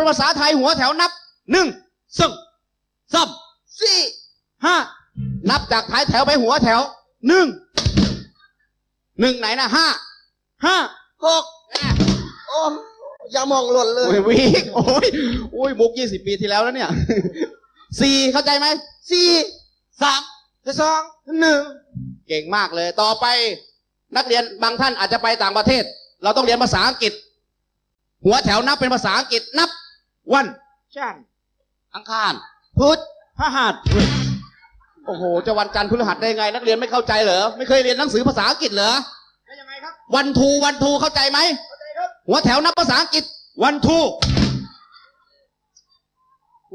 เป็นภาษาไทยหัวแถวนับหนึ่งซึ่งซ้ำสี่ห้านับจากท้ายแถวไปหัวแถวหนึ่งหนึ่งไหนนะห้าห้าหกโอ้อย่ามองหล่นเลโอ้ยยวิกโอ้ยโอ้ยมุกยี่สิบปีที่แล้วแล้วเนี่ยสี่เข้าใจไหมสี่สามสองหนึ่งเก่งมากเลย ต่อไปนักเรียนบางท่านอาจจะไปต่างประเทศ เราต้องเรียนภาษาอังกฤษ หัวแถวนับเป็นภาษาอังกฤษนับ วันจันทร์อังคารพุธพฤหัสโอ้โห จะวันจันทร์พฤหัสได้ไง นักเรียนไม่เข้าใจเหรอ ไม่เคยเรียนหนังสือภาษาอังกฤษเหรอแล้วยังไงครับ วันทูวันทูเข้าใจไหมเข้าใจครับ หัวแถวนับภาษาอังกฤษ วันทู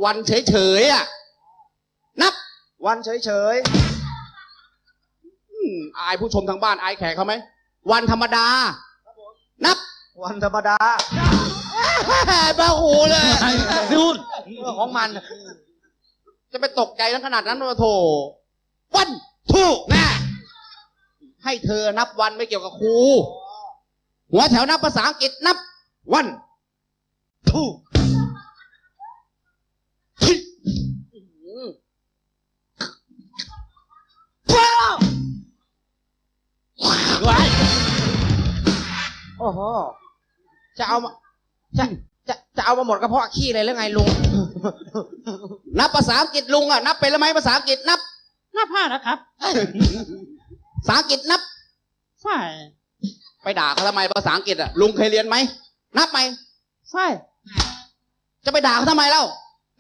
วันเฉยๆอะ นับ วันเฉยอืมอายผู้ชมทางบ้านอายแขกเขาไหม วันธรรมดา นับๆวันธรรมดา บ้าหูเลยนู่นเรื่องของมัน จะไปตกใจทั้งขนาดนั้นวะโถวันทูแน่ให้เธอนับวันไม่เกี่ยวกับครู หัวแถวนับภาษาอังกฤษนับ วันทูไว้โอ้โหจะเอามา จะจะจะเอามาหมดกระเพาะขี้เลยหรือไงลุง นับภาษาอังกฤษลุงอะนับเป็นแล้วไหมภาษาอังกฤษนับหน้าผ้านะครับภาษาอังกฤษนับ ใช่ ไปด่าเขาทำไมภาษาอังกฤษอะลุงเคยเรียนไหมนับไหมใช่ จะไปด่าเขาทำไมเล่า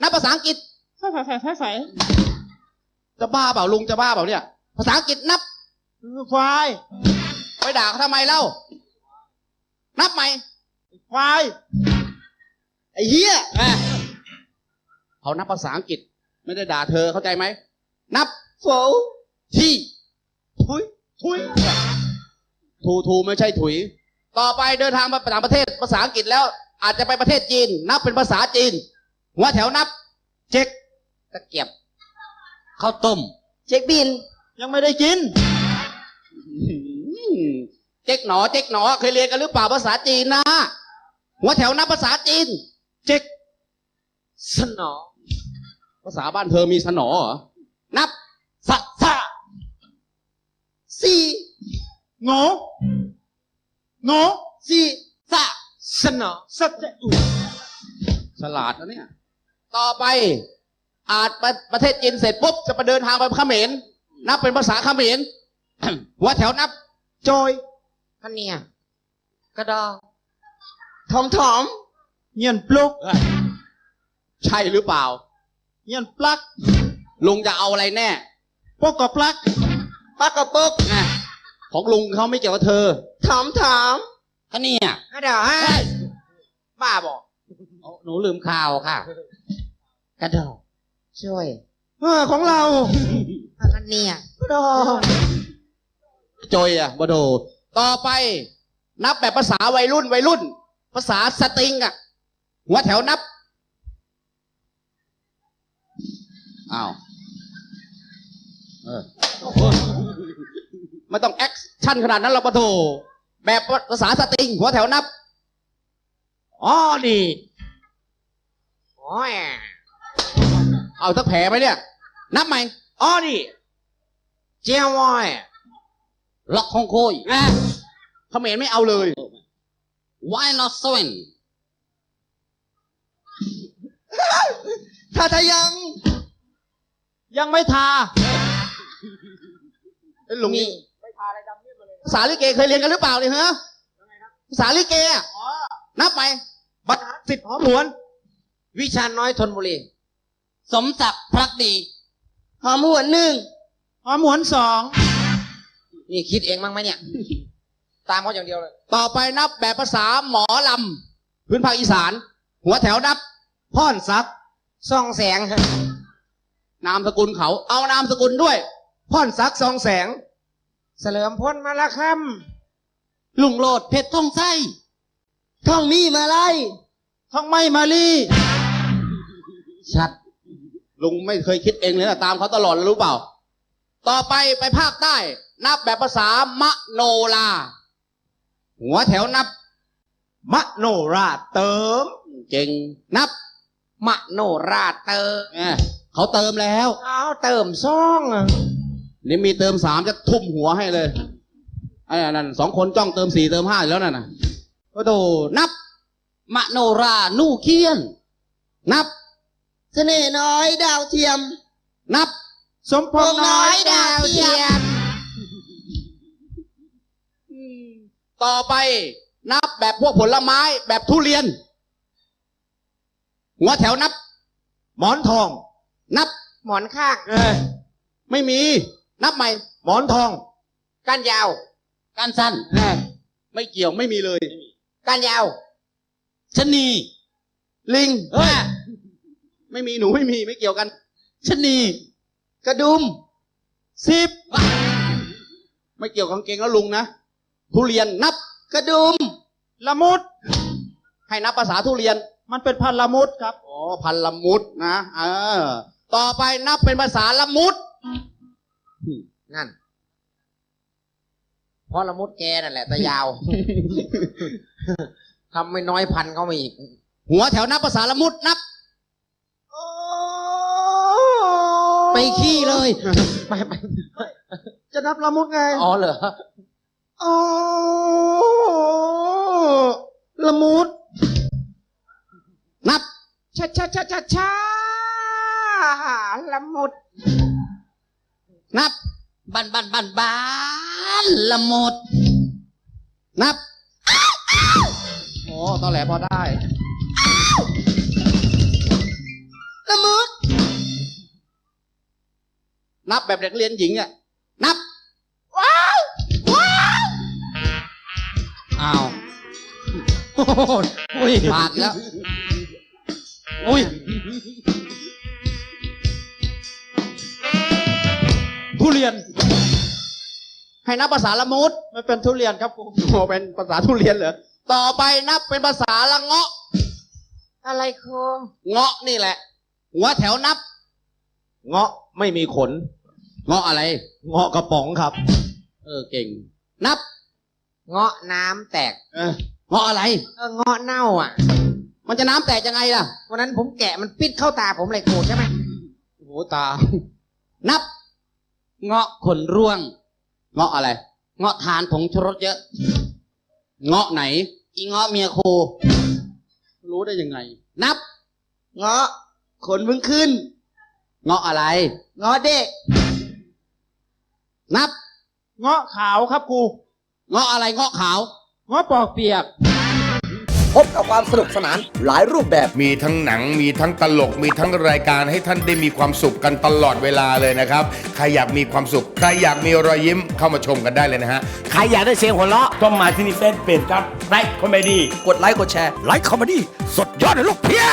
นับภาษาอังกฤษใส่ใส่ใส่ใส่ใส่จะบ้าเปล่าลุงจะบ้าเปล่าเนี่ย ภาษาอังกฤษนับควายไปด่าเขาทำไมเล่า นับไหม ควาย ไอ้เหี้ยแหมเขานับภาษาอังกฤษ ไม่ได้ด่าเธอเข้าใจไหม นับโฝที่ทุยทุยทูทูไม่ใช่ถุย ต่อไปเดินทางไปต่างประเทศภาษาอังกฤษแล้ว อาจจะไปประเทศจีน นับเป็นภาษาจีน หัวแถวนับ เจ็กตะเกียบข้าวต้มเช็คบิน ยังไม่ได้กินอืมเจ๊กหนอ เจ๊กหนอ เคยเรียนกันหรือเปล่าภาษาจีนนะ หัวแถวนับภาษาจีนเจ๊กสนอ ภาษาบ้านเธอมีสนอเหรอ นับสัสะสี่โง่โง่สี่สะสนอสัจจะอุฉลาดนะเนี่ย ต่อไป อาจประประเทศจีนเสร็จปุ๊บ จะไปเดินทางไปเขมร นับเป็นภาษาเขมร หัวแถวนับ โจยคะเนียกระดอ ถอมถอมเงียนปลุก ใช่หรือเปล่า เงียนปลัก ลุงจะเอาอะไรแน่ปกกับปลักปักกระปุกไงของลุงเขาไม่เกี่ยวกับเธอถอมถอมคะเนี่ยกระดอฮะบ้าบอกหนูลืมข่าวค่ะ กระดอกช่วยเออของเราคะเนียกระดอจอยอะบโด ต่อไป นับแบบภาษาวัยรุ่นวัยรุ่น ภาษาสตริงอะหัวแถวนับอ้าวเออไม่ต้องแอคชั่นขนาดนั้นหรอกปะโถแบบภาษาสตริง หัวแถวนับอ๋อดีโอ้ยเอาสักแผลไหมเนี่ย นับไหมอ๋อดิเจียววอยล็อกของโคยอะเขมรไม่เอาเลย Why not seven ถ้าทายัง ยังไม่ทาเอ้ยลุงมีนี่ภาษาลิเกเคยเรียนกันหรือเปล่าเนี่ยฮะภาษาลิเกอะนับไหมบัตรสิทธิ์หอมหวน วิชาน้อยทนบุรี สมศักดิ์พรักดี หอมหัวหนึ่งหอมหวนสอง นี่คิดเองมั้งไหมเนี่ย ตามเขาอย่างเดียวเลย ต่อไปนับแบบภาษาหมอลำพื้นภาคอีสาน หัวแถวนับพรศักดิ์ส่องแสง นามสกุลเขา เอานามสกุลด้วยพรศักดิ์สองแสง เสลิมพ้นมาละคลุงโลดเพชรท่องไส้ำท่องมีมาไล่ทองไม่มาลีชัด ลุงไม่เคยคิดเองเลยนะตามเขาตลอดเลยรู้เปล่า ต่อไปไปภาคใต้ นับแบบภาษามโนลา หัวแถวนับ มโนราเติมเก่งนับ มโนราเตอร์แหมเขาเติมแล้วเอาเติมซองอะนี่มีเติมสามจะทุ่มหัวให้เลยไอ้นั่นสองคนจ้องเติมสี่เติมห้าอยู่แล้วนั่นน่ะโอ้โหนับ มโนรานู่เคียน นับเสน่ห์น้อยดาวเทียม นับ สมพงษ์น้อยดาวเทียม ต่อไปนับแบบพวกผลไม้แบบทุเรียน หัวแถวนับ หมอนทอง นับหมอนข้างเอ้ยไม่มี นับใหม่ หมอนทองก้านยาวการสั้นไม่เกี่ยวไม่มีเลยก้านยาวชะนีลิงเฮ้ยไม่มีหนูไม่มีไม่เกี่ยวกันชะนีกระดุมสิบไม่เกี่ยวกับกางเกงแล้วลุงนะ ทุเรียนนับกระดุมละมุด ให้นับภาษาทุเรียน มันเป็นพันละมุดครับอ๋อพันละมุดนะเออ ต่อไปนับเป็นภาษาละมุดนั่นเพราะละมุดแกนั่นแหละแต่ยาว ทำไม่น้อยพันเข้ามาอีก หัวแถวนับภาษาละมุดนับไปขี้เลย ไปไปจะนับละมุดไง อ๋อเหรอ อ๋อละมุด นับชาชาชาชาชาละมุด นับบันบันบันบันละมุด นับโอ้ตอนแหลพอได้ละมุด นับแบบเด็กเรียนหญิงอะนับ อ้าวอุ้ยปากแล้วอุ้ยทุเรียน ให้นับภาษาละมุดมันเป็นทุเรียนครับครูโอ้เป็นภาษาทุเรียนเหรอ ต่อไปนับเป็นภาษาละเงาะ อะไรครูเงาะนี่แหละ หัวแถวนับ เงาะไม่มีขน เงาะอะไร เงาะกระป๋องครับ เออเก่ง นับ เงาะน้ำแตกเออเงาะอะไร เออเงาะเน่าอะ มันจะน้ำแตกยังไงล่ะ วันนั้นผมแกะมันปิดเข้าตาผมเลยครูใช่ไหมโอ้โหตา นับ เงาะขนร่วง เงาะอะไร เงาะทานผงชูรสเยอะ เงาะไหน อีเงาะเมียครูรู้ได้ยังไง นับ เงาะขนเพิ่งขึ้น เงาะอะไร เงาะเด็ก นับ เงาะขาวครับครู เงาะอะไรเงาะขาวเงาะปอกเปียก พบกับความสนุกสนานหลายรูปแบบ มีทั้งหนังมีทั้งตลก มีทั้งรายการให้ท่านได้มีความสุขกันตลอดเวลาเลยนะครับ ใครอยากมีความสุข ใครอยากมีรอยยิ้มเข้ามาชมกันได้เลยนะฮะ ใครอยากได้เสียงหัวเราะต้องมาที่นี่เฟซเพจครับไลค์คอมเมดี้กดไลค์กดแชร์ไลค์คอมเมดี้สดยอดเลยลูกเพีย